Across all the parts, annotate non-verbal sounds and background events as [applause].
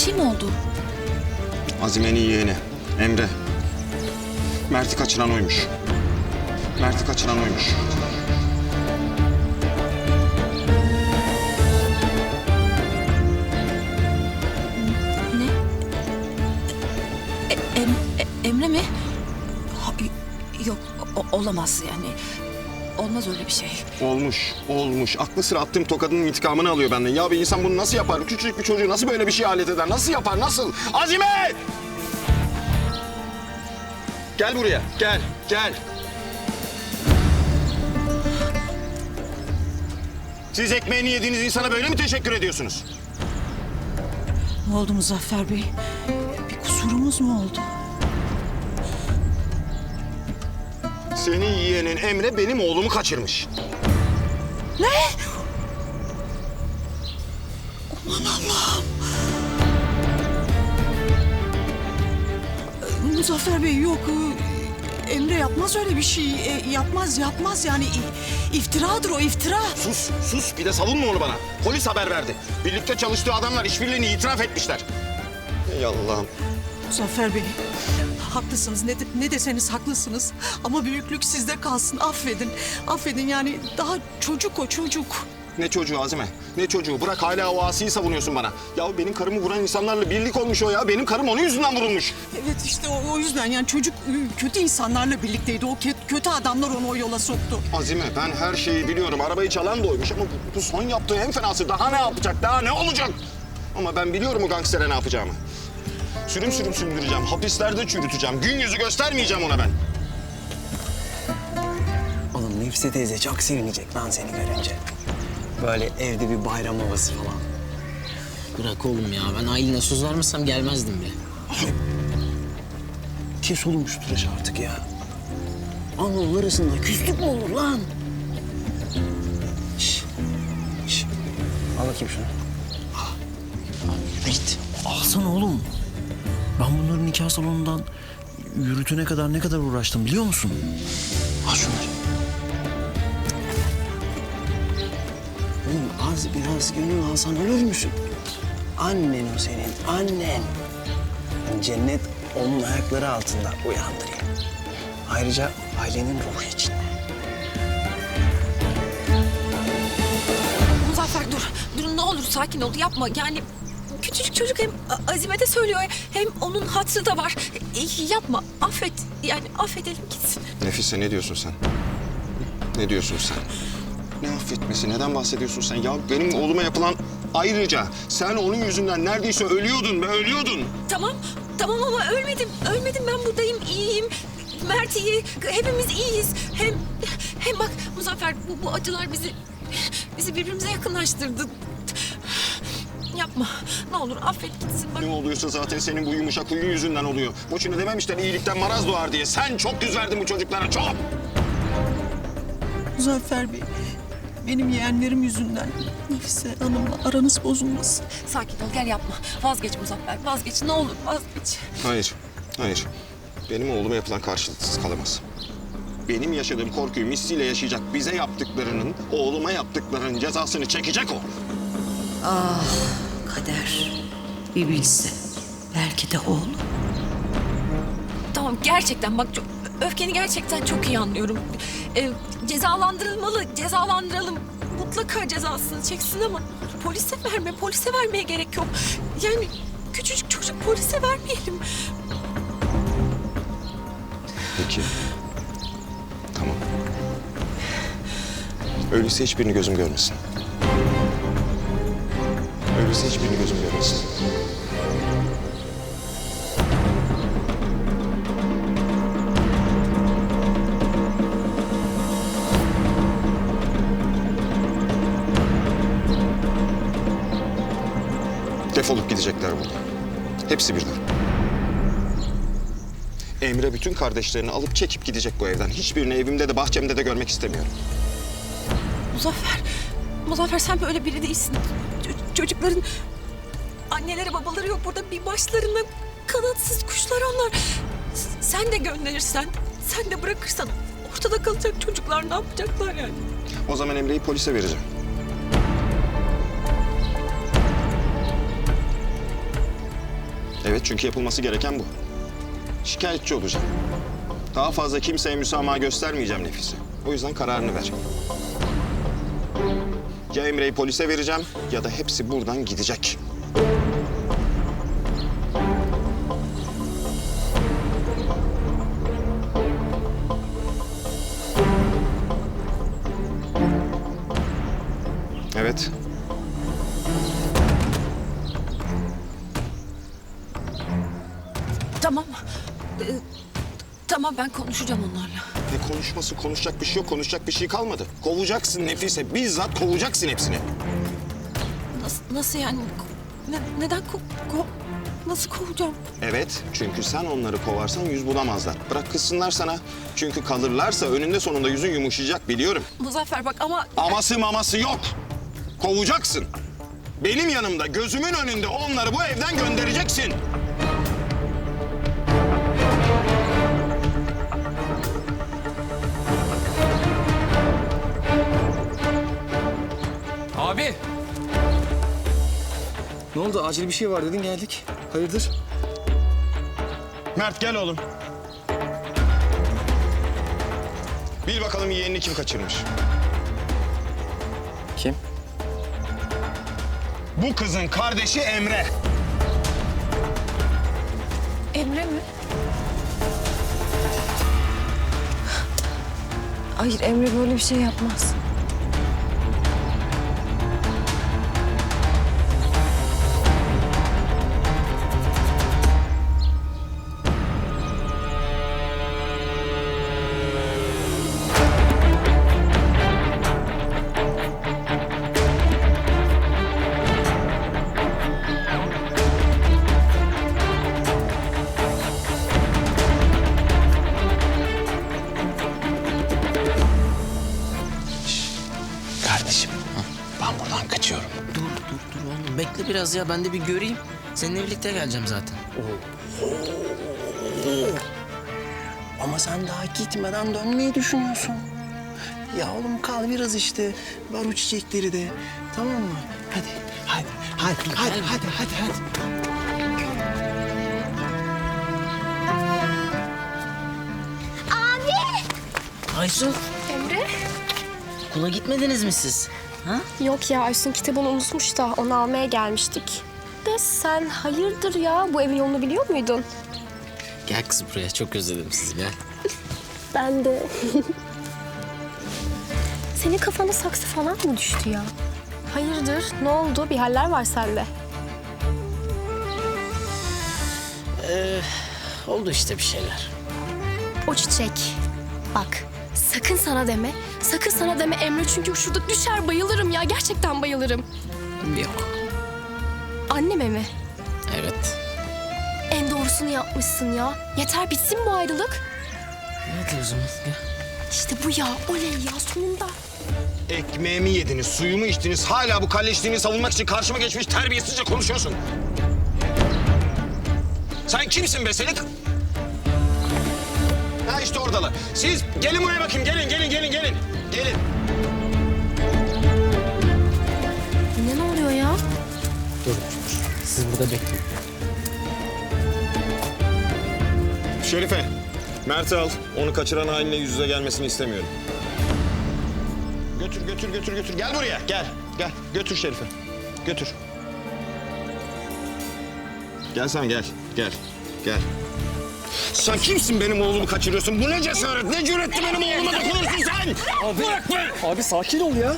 şey mi oldu? Azime'nin yeğeni Emre. Mert'i kaçıran oymuş. Mert'i kaçıran oymuş. Ne? E- E- Emre mi? Ha, yok olamaz yani. Olmaz öyle bir şey. Olmuş, olmuş. Aklı sıra attığım tokadının intikamını alıyor benden. Ya bir insan bunu nasıl yapar? Küçücük bir çocuğu nasıl böyle bir şey alet eder? Nasıl yapar? Nasıl? Azime! Gel buraya. Gel, gel. Siz ekmeğini yediğiniz insana böyle mi teşekkür ediyorsunuz? Ne oldu Muzaffer Bey? Bir kusurumuz mu oldu? Senin yeğenin Emre benim oğlumu kaçırmış. Muzaffer Bey yok. e, Emre yapmaz öyle bir şey. E, yapmaz yapmaz yani iftiradır o iftira. Sus, sus. Bir de savunma onu bana. Polis haber verdi. Birlikte çalıştığı adamlar işbirliğini itiraf etmişler. Ey Allah'ım. Muzaffer Bey haklısınız ne, de- ne deseniz haklısınız. Ama büyüklük sizde kalsın affedin. Affedin yani daha çocuk o çocuk. Ne çocuğu Azime? Ne çocuğu? Bırak hala o asiyi savunuyorsun bana. Ya benim karımı vuran insanlarla birlik olmuş o ya. Benim karım onun yüzünden vurulmuş. Evet işte o, o yüzden yani çocuk e, kötü insanlarla birlikteydi. O kötü adamlar onu o yola soktu. Azime ben her şeyi biliyorum. Arabayı çalan da oymuş ama bu, bu son yaptığı en fenası. Daha ne yapacak? Daha ne olacak? Ama ben biliyorum o gangstere ne yapacağımı. Sürüm sürüm sündüreceğim. Hapislerde çürüteceğim. Gün yüzü göstermeyeceğim ona ben. Oğlum Nefse teyze çok sevinecek lan seni görünce. Böyle evde bir bayram havası falan. Bırak oğlum ya. Ben Aylin'e söz vermesem gelmezdim bile. Kes oğlum şu tıraşı artık ya. Anadolu arasında küslük mü olur lan? Şş. Şş. Al bakayım şunu. Git. Alsana oğlum. Ben bunların nikah salonundan yürütüne kadar ne kadar uğraştım biliyor musun? Al şunları. Oğlum az biraz gönül alsan ölür müsün? Annen o senin, annen. Yani cennet onun ayakları altında uyandırayım. Ayrıca ailenin ruhu için. Muzaffer dur. Dur ne olur sakin ol yapma. Yani küçücük çocuk hem A- Azime de söylüyor hem onun hatrı da var. E, yapma affet. Yani affedelim gitsin. Nefise ne diyorsun sen? Ne diyorsun sen? Ne affetmesi? Neden bahsediyorsun sen? Ya benim oğluma yapılan ayrıca sen onun yüzünden neredeyse ölüyordun be ölüyordun. Tamam tamam ama ölmedim. Ölmedim ben buradayım iyiyim. Mert iyi. Hepimiz iyiyiz. Hem hem bak Muzaffer bu, bu acılar bizi bizi birbirimize yakınlaştırdı. Yapma. Ne olur affet gitsin. Bak Ne oluyorsa zaten senin bu yumuşak huyun yüzünden oluyor. Boşuna dememişler iyilikten maraz doğar diye. Sen çok yüz verdin bu çocuklara çok. Muzaffer Bey benim yeğenlerim yüzünden Nefise Hanım'la aranız bozulmasın. sakin ol gel yapma. Vazgeç Muzaffer vazgeç ne olur vazgeç. Hayır, hayır. Benim oğluma yapılan karşılıksız kalamaz. Benim yaşadığım korkuyu misliyle yaşayacak bize yaptıklarının, oğluma yaptıklarının cezasını çekecek o. Kader bir bilse. Belki de oğlu. Tamam gerçekten bak çok, öfkeni gerçekten çok iyi anlıyorum. Ee, cezalandırılmalı, cezalandıralım. Mutlaka cezasını çeksin ama polise verme, polise vermeye gerek yok. Yani küçücük çocuk polise vermeyelim. Peki. Tamam. Öyleyse hiçbirini gözüm görmesin. Öyleyse hiçbirini gözüm görmesin. Defolup gidecekler burada. Hepsi birden. Emre bütün kardeşlerini alıp çekip gidecek bu evden. Hiçbirini evimde de bahçemde de görmek istemiyorum. Muzaffer, Muzaffer sen böyle biri değilsin. Çocukların anneleri babaları yok burada bir başlarında kanatsız kuşlar onlar. S- Sen de gönderirsen, sen de bırakırsan ortada kalacak çocuklar ne yapacaklar yani? O zaman Emre'yi polise vereceğim. Evet çünkü yapılması gereken bu. Şikayetçi olacağım. Daha fazla kimseye müsamaha göstermeyeceğim Nefise. O yüzden kararını ver. Ya Emre'yi polise vereceğim ya da hepsi buradan gidecek. Evet. Tamam. Ee, tamam ben konuşacağım onlarla. Konuşması konuşacak bir şey yok. Konuşacak bir şey kalmadı. Kovacaksın Nefise. Bizzat kovacaksın hepsini. Nasıl, nasıl yani? Ne, neden ko, ko- nasıl kovacağım? Evet, çünkü sen onları kovarsan yüz bulamazlar. Bırak kızsınlar sana. Çünkü kalırlarsa önünde sonunda yüzün yumuşayacak biliyorum. Muzaffer bak ama Aması maması yok. Kovacaksın. Benim yanımda, gözümün önünde onları bu evden göndereceksin. Oldu? Acil bir şey var dedin geldik. Hayırdır? Mert gel oğlum. Bil bakalım yeğenini kim kaçırmış. Kim? Bu kızın kardeşi Emre. Emre mi? Hayır Emre böyle bir şey yapmaz. Biraz ya ben de bir göreyim. Seninle birlikte geleceğim zaten. Ama sen daha gitmeden dönmeyi düşünüyorsun. Ya oğlum kal biraz işte. Var o çiçekleri de. Tamam mı? Hadi, hadi, hadi, hadi, hadi, hadi, hadi. Aysun Emre? okula gitmediniz mi siz? Ha? Yok ya Aysun kitabını unutmuş da onu almaya gelmiştik. De sen hayırdır ya bu evin yolunu biliyor muydun? Gel kız buraya çok özledim sizi gel. [laughs] Ben de. [laughs] Senin kafana saksı falan mı düştü ya? Hayırdır? Ne oldu? Bir haller var sende. Oldu işte bir şeyler. O çiçek. Bak sakın sana deme. Sakın sana deme Emre çünkü şurada düşer bayılırım ya. Gerçekten bayılırım. Yok. Anneme mi? Evet. En doğrusunu yapmışsın ya. Yeter bitsin bu ayrılık. Hadi o zaman gel. İşte bu ya. Oley ya sonunda. Ekmeğimi yediniz, suyumu içtiniz. Hala bu kalleşliğini savunmak için karşıma geçmiş terbiyesizce konuşuyorsun. Sen kimsin be Selik? Ha işte oradalar. Siz gelin buraya bakayım. Gelin, gelin, gelin, gelin. Gelin. Yine ne oluyor ya? Siz burada bekleyin. Şerife, Mert'i al. Onu kaçıran hainle yüz yüze gelmesini istemiyorum. Götür, götür, götür, götür. Gel buraya, gel. Gel, götür Şerife. Götür. Gel sen gel, gel, gel. Sen kimsin benim oğlumu kaçırıyorsun? Bu ne cesaret, ne cüretti benim oğluma dokunursun sen? Bırak be! Abi sakin ol ya.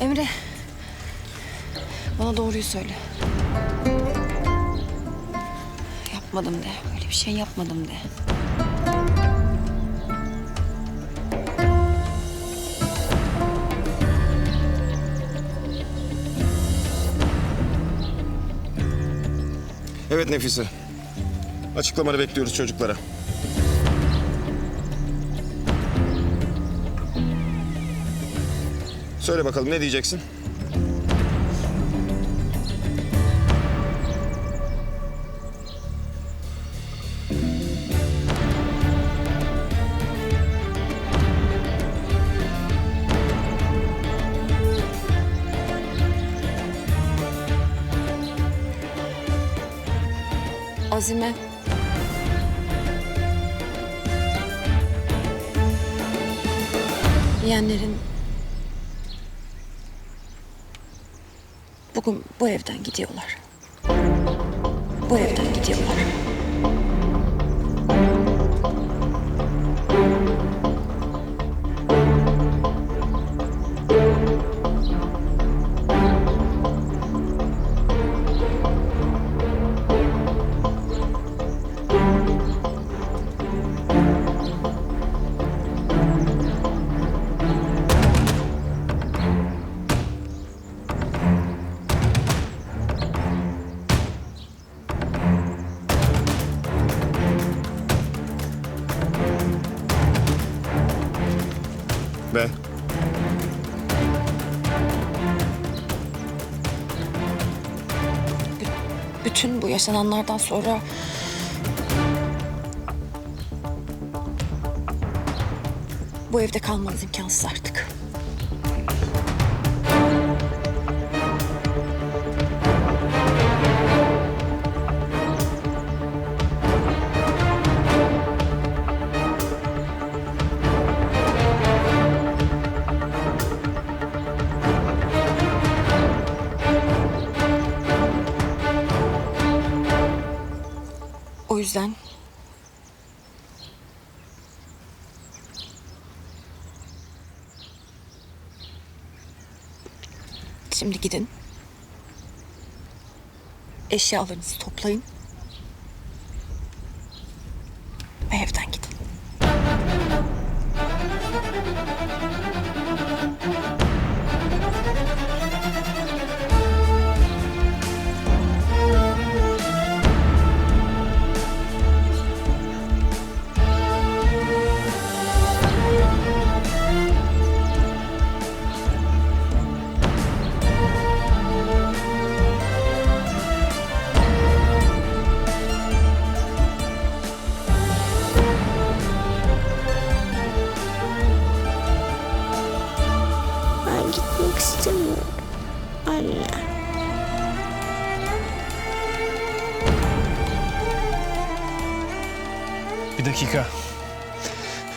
Emre. Bana doğruyu söyle. Yapmadım de. Öyle bir şey yapmadım de. Evet Nefise. Açıklamaları bekliyoruz çocuklara. Söyle bakalım ne diyeceksin? Azime. Yeğenlerin bugün bu evden gidiyorlar. Bu evden gidiyorlar. Ve Bütün bu yaşananlardan sonra bu evde kalmanız imkansız artık. Şimdi gidin. Eşyalarınızı toplayın. Ve evden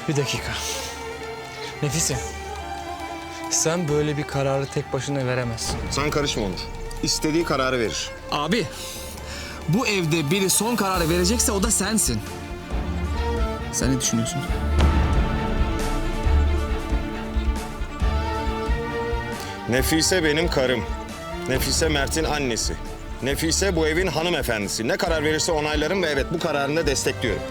Bir dakika. Nefise. Sen böyle bir kararı tek başına veremezsin. sen karışma Onur. İstediği kararı verir. Abi, bu evde biri son kararı verecekse o da sensin. Sen ne düşünüyorsun? Nefise benim karım. Nefise Mert'in annesi. Nefise bu evin hanımefendisi. Ne karar verirse onaylarım ve evet bu kararını da destekliyorum.